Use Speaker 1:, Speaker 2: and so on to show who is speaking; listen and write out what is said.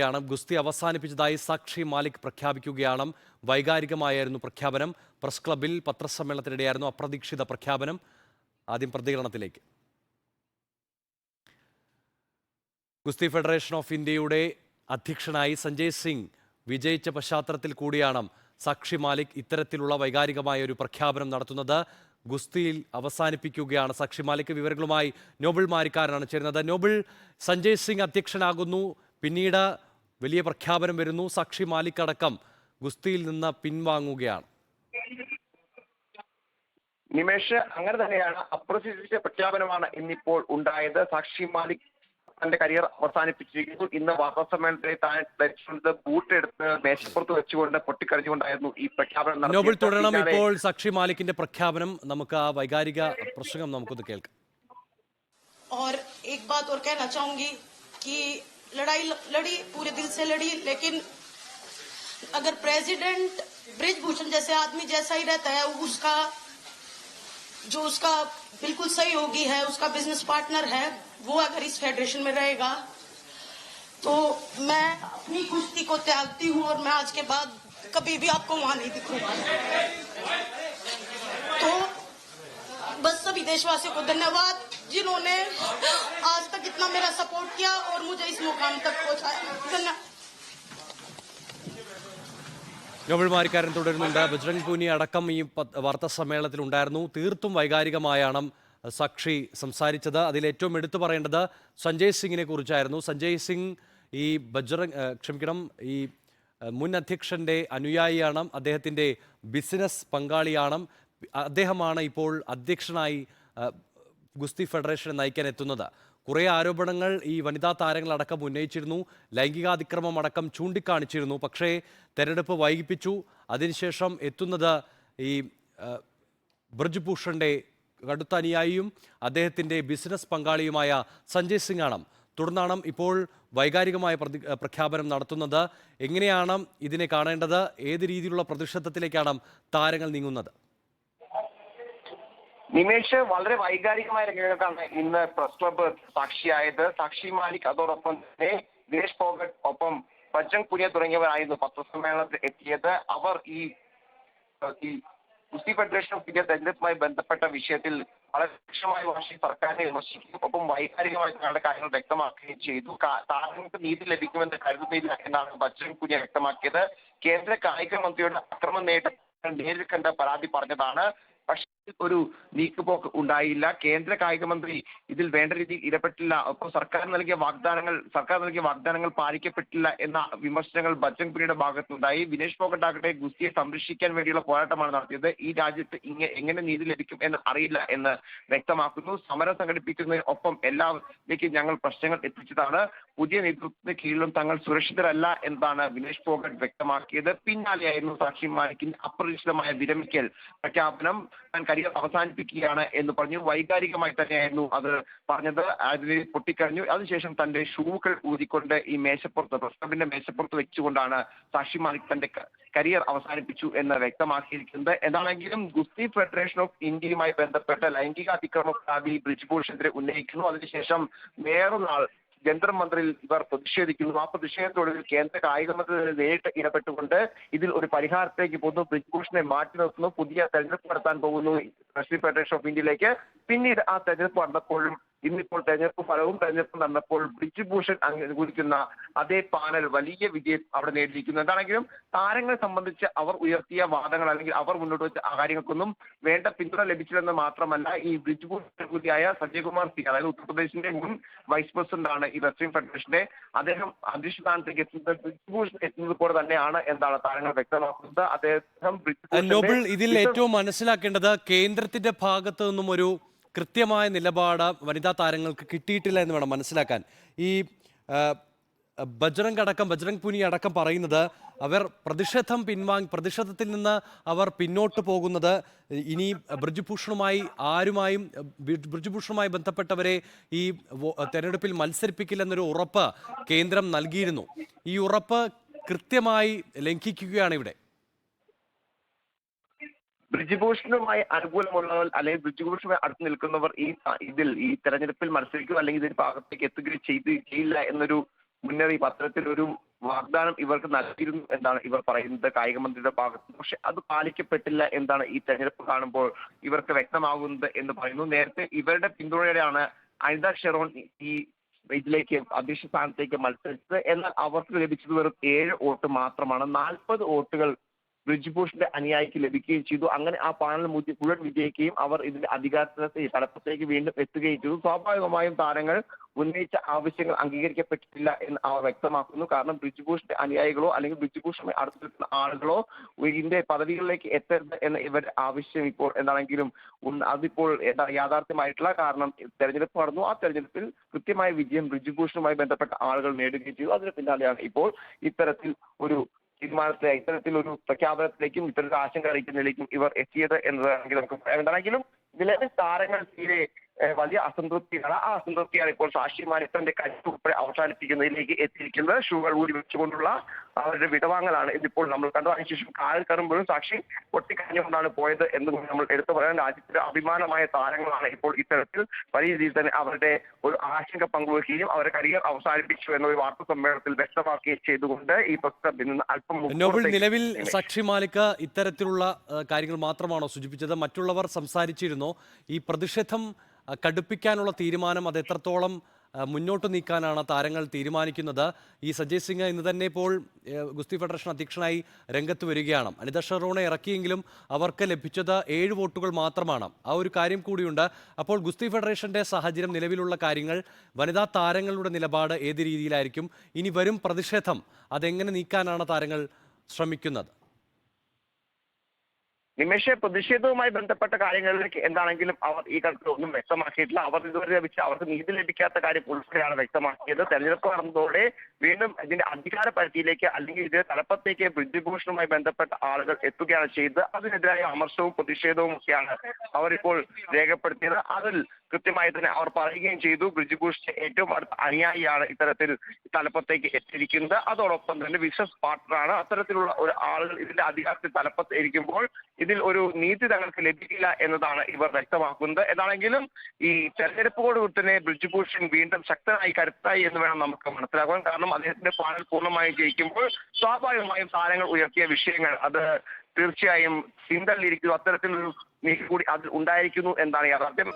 Speaker 1: യാണ് ഗുസ്തി അവസാനിപ്പിച്ചതായി സാക്ഷി മാലിക് പ്രഖ്യാപിക്കുകയാണ്. വൈകാരികമായിരുന്നു പ്രഖ്യാപനം. പ്രസ് ക്ലബിൽ പത്രസമ്മേളനത്തിനിടെയായിരുന്നു അപ്രതീക്ഷിത പ്രഖ്യാപനം. ആദ്യം പ്രതികരണത്തിലേക്ക്. ഗുസ്തി ഫെഡറേഷൻ ഓഫ് ഇന്ത്യയുടെ അധ്യക്ഷനായി സഞ്ജയ് സിംഗ് വിജയിച്ച പശ്ചാത്തലത്തിൽ കൂടിയാണ് സാക്ഷി മാലിക് ഇത്തരത്തിലുള്ള വൈകാരികമായ ഒരു പ്രഖ്യാപനം നടത്തുന്നത്. ഗുസ്തിയിൽ അവസാനിപ്പിക്കുകയാണ് സാക്ഷി മാലിക്. വിവരങ്ങളുമായി നോബിൾ മാരിക്കാരനാണ് ചേരുന്നത്. നോബിൾ സഞ്ജയ് സിംഗ് അധ്യക്ഷനാകുന്നു. പിന്നീട് വലിയ പ്രഖ്യാപനം വരുന്നു സാക്ഷി മാലിക് അടക്കം ഗുസ്തിയിൽ നിന്ന് പിൻവാങ്ങുകയാണ്
Speaker 2: നിമേഷ് അങ്ങനെ തന്നെയാണ് അപ്രതീക്ഷിത പ്രഖ്യാപനമാണ് ഇന്നിപ്പോൾ ഉണ്ടായത് സാക്ഷി മാലിക് തന്റെ കരിയർ അവസാനിപ്പിച്ചിരിക്കുന്നു ഇന്ന് വാർത്താസമ്മേളനത്തിൽ താൻ ധരിച്ചുകൊണ്ട് ബൂട്ട് എടുത്ത് മേശപ്പുറത്ത് വെച്ചുകൊണ്ട് പൊട്ടിക്കരഞ്ഞുകൊണ്ടായിരുന്നു ഈ പ്രഖ്യാപനം
Speaker 1: നോബിൾ
Speaker 2: നടത്തിയത്.
Speaker 1: തുടരണം
Speaker 2: പിന്നാലെ
Speaker 1: ഇപ്പോൾ സാക്ഷി മാലിക്കിന്റെ പ്രഖ്യാപനം നമുക്ക് ആ വൈകാരിക പ്രസംഗം നമുക്കൊന്ന് കേൾക്കാം
Speaker 3: और एक बात और कहना चाहूंगी कि लड़ाई लड़ी, पूरे दिल से लड़ी, लेकिन अगर प्रेसिडेंट ब्रिजभूषण जैसे आदमी जैसा ही रहता है, उसका, जो उसका बिल्कुल सही होगी है, उसका बिज़नेस पार्टनर है, वो अगर इस फेडरेशन में रहेगा तो मैं अपनी कुश्ती को त्यागती हूँ और मैं आज के बाद कभी भी आपको वहाँ नहीं दिखूँगा। तो बस सभी देशवासियों को धन्यवाद जिन्होंने आज तक इतना मेरा सपोर्ट किया और मुझे इस मुकाम तक पहुंचाया धन्यवाद
Speaker 1: നോബിൾ മാരിക്കാരൻ തുടരുന്നുണ്ട് ബജ്രംഗ് പൂനി അടക്കം ഈ പ- വാർത്താ സമ്മേളനത്തിൽ ഉണ്ടായിരുന്നു തീർത്തും വൈകാരികമായാണ് സാക്ഷി സംസാരിച്ചത് അതിൽ ഏറ്റവും എടുത്തു പറയേണ്ടത് സഞ്ജയ് സിംഗിനെ കുറിച്ചായിരുന്നു സഞ്ജയ് സിംഗ് ഈ ബജ്രംഗ് ഏഹ്, ക്ഷമിക്കണം ഈ ഏഹ്, മുൻ അധ്യക്ഷന്റെ അനുയായിയാണ് അദ്ദേഹത്തിന്റെ ബിസിനസ് പങ്കാളിയാണ് അദ്ദേഹമാണ് ഇപ്പോൾ അധ്യക്ഷനായി ഗുസ്തി ഫെഡറേഷനെ നയിക്കാൻ എത്തുന്നത്. കുറേ ആരോപണങ്ങൾ ഈ വനിതാ താരങ്ങളടക്കം ഉന്നയിച്ചിരുന്നു. ലൈംഗികാതിക്രമം അടക്കം ചൂണ്ടിക്കാണിച്ചിരുന്നു. പക്ഷേ തെരഞ്ഞെടുപ്പ് വൈകിപ്പിച്ചു. അതിനുശേഷം എത്തുന്നത് ഈ ബ്രജ്ഭൂഷന്റെ കടുത്ത അനുയായിയും അദ്ദേഹത്തിന്റെ ബിസിനസ് പങ്കാളിയുമായ സഞ്ജയ് സിംഗ് ആണ് തുടർന്നാണ് ഇപ്പോൾ വൈകാരികമായ പ്രതി പ്രഖ്യാപനം നടത്തുന്നത്. എങ്ങനെയാണ് ഇതിനെ കാണേണ്ടത്? ഏത് രീതിയിലുള്ള പ്രതിഷേധത്തിലേക്കാണ് താരങ്ങൾ നീങ്ങുന്നത്?
Speaker 2: നിമേഷ് വളരെ വൈകാരികമായ രംഗങ്ങൾക്കാണ് ഇന്ന് പ്രസ് ക്ലബ്ബ് സാക്ഷിയായത്. സാക്ഷി മാലിക് അതോടൊപ്പം തന്നെ ദിനേഷ് ഫോഗട്ട് ഒപ്പം ബജ്രംഗ് പുനിയ തുടങ്ങിയവരായിരുന്നു പത്രസമ്മേളനത്തിൽ എത്തിയത്. അവർ ഈ ഗുസ്തി ഫെഡറേഷൻ ഓഫ് ഇന്ത്യ തെരഞ്ഞെടുപ്പുമായി ബന്ധപ്പെട്ട വിഷയത്തിൽ വളരെ രൂക്ഷമായ ഭാഷയിൽ സർക്കാരിനെ വിമർശിക്കുകയും ഒപ്പം വൈകാരികമായി തങ്ങളുടെ കാര്യങ്ങൾ വ്യക്തമാക്കുകയും ചെയ്തു. താരങ്ങൾക്ക് നീതി ലഭിക്കുമെന്ന് കരുതുന്നില്ല എന്നാണ് ബജ്രംഗ് പുനിയ വ്യക്തമാക്കിയത്. കേന്ദ്ര കായിക മന്ത്രിയുടെ അക്രമ നേട്ടം നേരിൽ കണ്ട പരാതി പറഞ്ഞതാണ്. ഒരു നീക്കുപോക്ക് ഉണ്ടായില്ല. കേന്ദ്ര കായിക മന്ത്രി ഇതിൽ വേണ്ട രീതിയിൽ ഇടപെട്ടില്ല. ഒപ്പം സർക്കാർ നൽകിയ വാഗ്ദാനങ്ങൾ സർക്കാർ നൽകിയ വാഗ്ദാനങ്ങൾ പാലിക്കപ്പെട്ടില്ല എന്ന വിമർശനങ്ങൾ ബജ്രംഗ് പുരിയുടെ ഭാഗത്തുണ്ടായി. വിനേഷ് ഫോഗട്ടാകട്ടെ ഗുസ്തിയെ സംരക്ഷിക്കാൻ വേണ്ടിയുള്ള പോരാട്ടമാണ് നടത്തിയത്. ഈ രാജ്യത്ത് ഇങ്ങനെ എങ്ങനെ നീതി ലഭിക്കും എന്ന് അറിയില്ല എന്ന് വ്യക്തമാക്കുന്നു. സമരം സംഘടിപ്പിക്കുന്നതിന് ഒപ്പം എല്ലാവരിലേക്കും ഞങ്ങൾ പ്രശ്നങ്ങൾ എത്തിച്ചതാണ്. പുതിയ നേതൃത്വത്തിന് കീഴിലും തങ്ങൾ സുരക്ഷിതരല്ല എന്നതാണ് വിനേഷ് ഫോഗട്ട് വ്യക്തമാക്കിയത്. പിന്നാലെയായിരുന്നു സാക്ഷി മാലിക്കിന്റെ അപ്രതീക്ഷിതമായ വിരമിക്കൽ പ്രഖ്യാപനം. താൻ കരിയർ അവസാനിപ്പിക്കുകയാണ് എന്ന് പറഞ്ഞു. വൈകാരികമായി തന്നെയായിരുന്നു അത് പറഞ്ഞത്. അതിന് പൊട്ടിക്കഴിഞ്ഞു അതിനുശേഷം തന്റെ ഷൂകൾ ഊതിക്കൊണ്ട് ഈ മേശപ്പുറത്ത് പ്രസ് മേശപ്പുറത്ത് വെച്ചുകൊണ്ടാണ് സാക്ഷി മാലിക് തന്റെ കരിയർ അവസാനിപ്പിച്ചു എന്ന് വ്യക്തമാക്കിയിരിക്കുന്നത്. എന്താണെങ്കിലും ഗുസ്തി ഫെഡറേഷൻ ഓഫ് ഇന്ത്യയുമായി ബന്ധപ്പെട്ട ലൈംഗിക അതിക്രമ പരാതി ബ്രിജ്ഭൂഷണെതിരെ ഉന്നയിക്കുന്നു. അതിനുശേഷം വേറൊരാൾ ജന്തർ ഇവർ പ്രതിഷേധിക്കുന്നു. ആ പ്രതിഷേധത്തോടെ കേന്ദ്ര കായിക മന്ത്രി നേരിട്ട് ഇടപെട്ടുകൊണ്ട് ഇതിൽ ഒരു പരിഹാരത്തേക്ക് പോകുന്നു. ബ്രിജ്ഭൂഷണെ മാറ്റി നിർത്തുന്നു. പുതിയ തെരഞ്ഞെടുപ്പ് നടത്താൻ പോകുന്നു. റഷ്യൻ ഫെഡറേഷൻ ഓഫ് ഇന്ത്യയിലേക്ക്. പിന്നീട് ആ തെരഞ്ഞെടുപ്പ് നടന്നപ്പോഴും ഇന്നിപ്പോൾ തെരഞ്ഞെടുപ്പ് ഫലവും തെരഞ്ഞെടുപ്പ് നടന്നപ്പോൾ ബ്രിജ്ഭൂഷൺ അനുകൂലിക്കുന്ന അതേ പാനൽ വലിയ വിജയം അവിടെ നേടിയിരിക്കുന്നു. എന്താണെങ്കിലും താരങ്ങളെ സംബന്ധിച്ച് അവർ ഉയർത്തിയ വാദങ്ങൾ അല്ലെങ്കിൽ അവർ മുന്നോട്ട് വെച്ച കാര്യങ്ങൾക്കൊന്നും വേണ്ട പിന്തുണ ലഭിച്ചില്ലെന്ന് മാത്രമല്ല ഈ ബ്രിജ്ഭൂഷൺ കൂടിയായ സഞ്ജയ് കുമാർ സിംഗ് അതായത് ഉത്തർപ്രദേശിന്റെ മുൻ വൈസ് പ്രസിഡന്റ് ആണ് ഈ വെസ്റ്റേൺ ഫെഡറേഷന്റെ. അദ്ദേഹം അധ്യക്ഷസ്ഥാനത്തേക്ക് എത്തുന്നത് ബ്രിജ്ഭൂഷൺ എത്തുന്നത് പോലെ തന്നെയാണ് എന്താണ് താരങ്ങൾ വ്യക്തമാക്കുന്നത്. അദ്ദേഹം ബ്രിജ്ഭൂഷന്റെ
Speaker 1: നോബിൾ ഇതിൽ ഏറ്റവും മനസ്സിലാക്കേണ്ടത് കേന്ദ്രത്തിന്റെ ഭാഗത്തു നിന്നും ഒരു കൃത്യമായ നിലപാട് വനിതാ താരങ്ങൾക്ക് കിട്ടിയിട്ടില്ല എന്ന് വേണം മനസ്സിലാക്കാൻ. ഈ ബജ്രംഗ് അടക്കം ബജ്രംഗ് പുനി അടക്കം പറയുന്നത് അവർ പ്രതിഷേധം പിൻവാങ് പ്രതിഷേധത്തിൽ നിന്ന് അവർ പിന്നോട്ട് പോകുന്നത് ഇനി ബ്രിജുഭൂഷണുമായി ആരുമായും ബ്രിജുഭൂഷണുമായി ബന്ധപ്പെട്ടവരെ ഈ തെരഞ്ഞെടുപ്പിൽ മത്സരിപ്പിക്കില്ലെന്നൊരു ഉറപ്പ് കേന്ദ്രം നൽകിയിരുന്നു. ഈ ഉറപ്പ് കൃത്യമായി ലംഘിക്കുകയാണ് ഇവിടെ.
Speaker 2: ബ്രിജ്ഭൂഷണുമായി അനുകൂലമുള്ളവർ അല്ലെങ്കിൽ ബ്രിജ്ഭൂഷണുമായി അടുത്ത് നിൽക്കുന്നവർ ഈ ഇതിൽ ഈ തെരഞ്ഞെടുപ്പിൽ മത്സരിക്കുക അല്ലെങ്കിൽ ഇതിന്റെ ഭാഗത്തേക്ക് എത്തുകയോ ചെയ്ത് ചെയ്യില്ല എന്നൊരു മുന്നറിയിപ്പ് അത്തരത്തിലൊരു വാഗ്ദാനം ഇവർക്ക് നൽകിയിരുന്നു എന്നാണ് ഇവർ പറയുന്നത് കായിക മന്ത്രിയുടെ ഭാഗത്ത്. പക്ഷെ അത് പാലിക്കപ്പെട്ടില്ല എന്താണ് ഈ തെരഞ്ഞെടുപ്പ് കാണുമ്പോൾ ഇവർക്ക് വ്യക്തമാകുന്നത് എന്ന് പറയുന്നു. നേരത്തെ ഇവരുടെ പിന്തുണയോടെയാണ് അനിത ഷെറോൺ ഈ ഇതിലേക്ക് അധ്യക്ഷ സ്ഥാനത്തേക്ക് മത്സരിച്ചത്. എന്നാൽ അവർക്ക് ലഭിച്ചത് വെറും ഏഴ് വോട്ട് മാത്രമാണ്. നാൽപ്പത് വോട്ടുകൾ ബ്രിജ്ഭൂഷന്റെ അനുയായിക്ക് ലഭിക്കുകയും ചെയ്തു. അങ്ങനെ ആ പാനൽ മുഴുവൻ വിജയിക്കുകയും അവർ ഇതിന്റെ അധികാരത്തിലേക്ക് തലപ്പത്തേക്ക് വീണ്ടും എത്തുകയും ചെയ്തു. സ്വാഭാവികമായും താരങ്ങൾ ഉന്നയിച്ച ആവശ്യങ്ങൾ അംഗീകരിക്കപ്പെട്ടിട്ടില്ല എന്ന് അവർ വ്യക്തമാക്കുന്നു. കാരണം ബ്രിജ്ഭൂഷന്റെ അനുയായികളോ അല്ലെങ്കിൽ ബ്രിജ്ഭൂഷണുമായി അടുത്ത് ആളുകളോ ഇതിന്റെ പദവികളിലേക്ക് എത്തരുത് എന്ന ഇവരുടെ ആവശ്യം ഇപ്പോൾ എന്താണെങ്കിലും അതിപ്പോൾ എന്താ യാഥാർത്ഥ്യമായിട്ടില്ല. കാരണം തെരഞ്ഞെടുപ്പ് നടന്നു. ആ തെരഞ്ഞെടുപ്പിൽ കൃത്യമായ വിജയം ബ്രിജ്ഭൂഷണുമായി ബന്ധപ്പെട്ട ആളുകൾ നേടുകയും ചെയ്തു. അതിന് പിന്നാലെയാണ് ഇപ്പോൾ ഇത്തരത്തിൽ ഒരു തീരുമാനത്തിലെ ഇത്തരത്തിലൊരു പ്രഖ്യാപനത്തിലേക്കും ഇത്തരത്തിൽ ആശങ്ക അറിയിക്കുന്നതിലേക്കും ഇവർ എത്തിയത് എന്നതാണെങ്കിൽ നമുക്ക് പറയാം. എന്താണെങ്കിലും നിലവിൽ താരങ്ങൾ തീരെ വലിയ അസംതൃപ്തിയാണ്. ആ അസംതൃപ്തിയാണ് ഇപ്പോൾ സാക്ഷി മാനിത്തന്റെ കരുത്ത് ഉൾപ്പെടെ അവസാനിപ്പിക്കുന്നതിലേക്ക് എത്തിയിരിക്കുന്നത്. ഷൂകൾ ഊരി വെച്ചുകൊണ്ടുള്ള അവരുടെ വിടവാങ്ങലാണ് ഇതിപ്പോൾ നമ്മൾ കണ്ടു അതിനുശേഷം കാലിൽ കയറുമ്പോഴും സാക്ഷി പൊട്ടിക്കരഞ്ഞുകൊണ്ടാണ് പോയത് എന്ന് കൂടി നമ്മൾ എടുത്തു പറയാൻ രാജ്യത്തിന്റെ അഭിമാനമായ താരങ്ങളാണ് ഇപ്പോൾ ഇത്തരത്തിൽ. വലിയ രീതിയിൽ തന്നെ അവരുടെ ഒരു ആശങ്ക പങ്കുവെക്കുകയും അവരുടെ കരിയർ അവസാനിപ്പിച്ചു എന്ന ഒരു വാർത്താ സമ്മേളനത്തിൽ വ്യക്തമാക്കുകയും ചെയ്തുകൊണ്ട് ഈ പ്രസ്തുതത്തിൽ നിന്ന് അല്പം
Speaker 1: നോബിൾ നിലവിൽ സാക്ഷി മാലിക്ക ഇത്തരത്തിലുള്ള കാര്യങ്ങൾ മാത്രമാണോ സൂചിപ്പിച്ചത്? മറ്റുള്ളവർ സംസാരിച്ചിരുന്നോ? ഈ പ്രതിഷേധം കടുപ്പിക്കാനുള്ള തീരുമാനം അത് എത്രത്തോളം മുന്നോട്ട് നീക്കാനാണ് താരങ്ങൾ തീരുമാനിക്കുന്നത്. ഈ സജയ് സിംഗ് ഇന്ന് തന്നെ ഇപ്പോൾ ഗുസ്തി ഫെഡറേഷൻ അധ്യക്ഷനായി രംഗത്ത് വരികയാണ്. അനിത ഷെറോണെ ഇറക്കിയെങ്കിലും അവർക്ക് ലഭിച്ചത് ഏഴ് വോട്ടുകൾ മാത്രമാണ്. ആ ഒരു കാര്യം കൂടിയുണ്ട്. അപ്പോൾ ഗുസ്തി ഫെഡറേഷന്റെ സാഹചര്യം നിലവിലുള്ള കാര്യങ്ങൾ വനിതാ താരങ്ങളുടെ നിലപാട് ഏത് രീതിയിലായിരിക്കും? ഇനി വരും പ്രതിഷേധം അതെങ്ങനെ നീക്കാനാണ് താരങ്ങൾ ശ്രമിക്കുന്നത്?
Speaker 2: നിമിഷ പ്രതിഷേധവുമായി ബന്ധപ്പെട്ട കാര്യങ്ങളിലേക്ക് എന്താണെങ്കിലും അവർ ഈ ഘട്ടത്തിൽ ഒന്നും വ്യക്തമാക്കിയിട്ടില്ല. അവർ ഇതുവരെ ലഭിച്ച അവർക്ക് നീതി ലഭിക്കാത്ത കാര്യം ഉൾപ്പെടെയാണ് വ്യക്തമാക്കിയത്. തെരഞ്ഞെടുപ്പ് നടന്നതോടെ വീണ്ടും ഇതിന്റെ അധികാര പരിധിയിലേക്ക് അല്ലെങ്കിൽ ഇതിന്റെ തലപ്പത്തേക്ക് ബ്രിഡ്ജിഭൂഷണുമായി ബന്ധപ്പെട്ട ആളുകൾ എത്തുകയാണ് ചെയ്തത്. അതിനെതിരായ അമർഷവും പ്രതിഷേധവും ഒക്കെയാണ് അവരിപ്പോൾ രേഖപ്പെടുത്തിയത്. അതിൽ കൃത്യമായി തന്നെ അവർ പറയുകയും ചെയ്തു. ബ്രിഡ്ജിഭൂഷന്റെ ഏറ്റവും അടുത്ത അനുയായിയാണ് ഇത്തരത്തിൽ തലപ്പത്തേക്ക് എത്തിയിരിക്കുന്നത്. അതോടൊപ്പം തന്നെ ബിസിനസ് പാർട്ണറാണ് അത്തരത്തിലുള്ള ഒരു ആളുകൾ ഇതിന്റെ അധികാരത്തിൽ തലപ്പത്ത് ഇരിക്കുമ്പോൾ ഇതിൽ ഒരു നീതി തങ്ങൾക്ക് ലഭിക്കില്ല എന്നതാണ് ഇവർ വ്യക്തമാക്കുന്നത്. എന്നാണെങ്കിലും ഈ തെരഞ്ഞെടുപ്പോട് തന്നെ ബ്രിജ്ഭൂഷൻ വീണ്ടും ശക്തനായി കരുത്തായി എന്ന് വേണം നമുക്ക് മനസ്സിലാക്കാൻ കാരണം അദ്ദേഹത്തിന്റെ പാനൽ പൂർണമായും ജയിക്കുമ്പോൾ സ്വാഭാവികമായും താരങ്ങൾ ഉയർത്തിയ വിഷയങ്ങൾ അത് തീർച്ചയായും പിന്തള്ളിയിരിക്കുന്നു. അത്തരത്തിലൊരു നീക്കം കൂടി അതിൽ ഉണ്ടായിരിക്കുന്നു എന്നാണ് യാഥാർത്ഥ്യം.